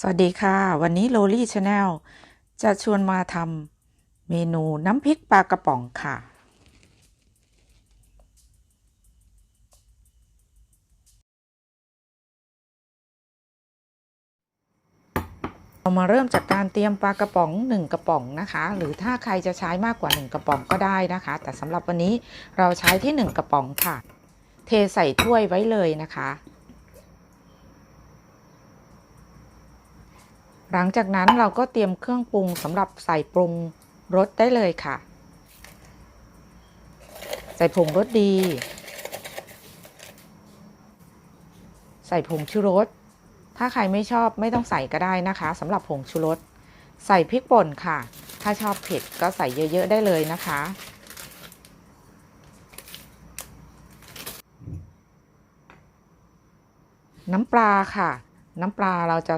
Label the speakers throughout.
Speaker 1: สวัสดีค่ะ วันนี้โลลี่ชาแนลจะชวนมาทำเมนูน้ำพริกปลากระป๋องค่ะ เรามาเริ่มจากการเตรียมปลากระป๋อง 1 กระป๋องนะคะ หรือถ้าใครจะใช้มากกว่า 1 กระป๋องก็ได้นะคะ แต่สำหรับวันนี้เราใช้ที่ 1 กระป๋องค่ะ เทใส่ถ้วยไว้เลยนะคะ หลังจากนั้นเราก็เตรียมเครื่องปรุงสำหรับใส่ปรุงรสได้เลยค่ะ ใส่ผงรสดี ใส่ผงชูรส ถ้าใครไม่ชอบไม่ต้องใส่ก็ได้นะคะสำหรับผงชูรส ใส่พริกป่นค่ะ ถ้าชอบเผ็ดก็ใส่เยอะ ๆ ได้เลยนะคะ น้ำปลาค่ะ น้ำปลาเราจะ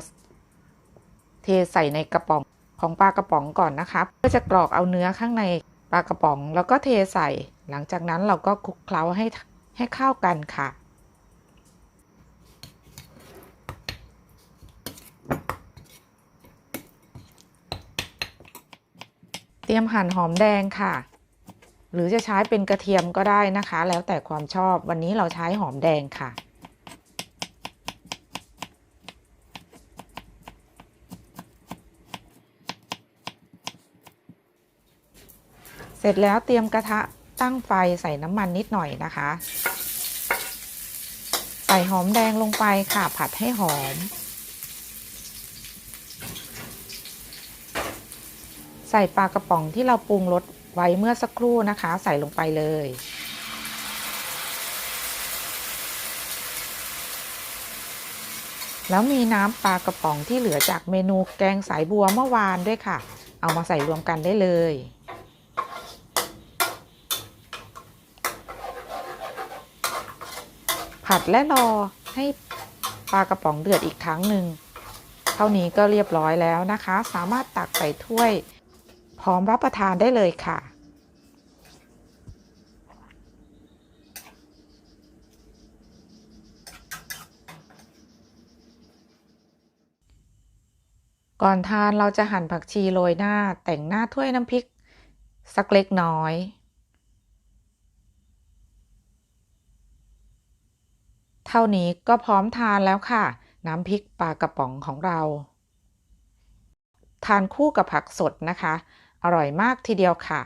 Speaker 1: ทใส่ในกระป๋องของปลากระป๋องก่อนนะคะเพื่อจะกรอกเอาเนื้อข้างในปลากระป๋องแล้วก็เทใส่ หลังจากนั้นเราก็คลุกเคล้าให้ให้เข้ากันค่ะ เตรียมหั่นหอมแดงค่ะ หรือจะใช้เป็นกระเทียมก็ได้นะคะ แล้วแต่ความชอบวันนี้เราใช้หอมแดงค่ะ ร็จแล้วเตรียมกระทะตั้งไฟใส่น้ำมันนิดหน่อยนะคะ ใส่หอมแดงลงไปค่ะผัดให้หอม ใส่ปลากระป๋องที่เราปรุงรสไว้เมื่อสักครู่นะคะ ใส่ลงไปเลย แล้วมีน้ำปลากระป๋องที่เหลือจากเมนูแกงสายบัวเมื่อวานด้วยค่ะ เอามาใส่รวมกันได้เลย ผัดและรอให้ปลากระป๋องเดือดอีกครั้งหนึ่ง เท่านี้ก็เรียบร้อยแล้วนะคะ สามารถตักใส่ถ้วย พร้อมรับประทานได้เลยค่ะ ก่อนทานเราจะหั่นผักชีโรยหน้าแต่งหน้าถ้วยน้ำพริก สักเล็กน้อย เท่านี้ก็พร้อมทานแล้วค่ะ น้ำพริกปลากระป๋องของเรา ทานคู่กับผักสดนะคะ อร่อยมากทีเดียวค่ะ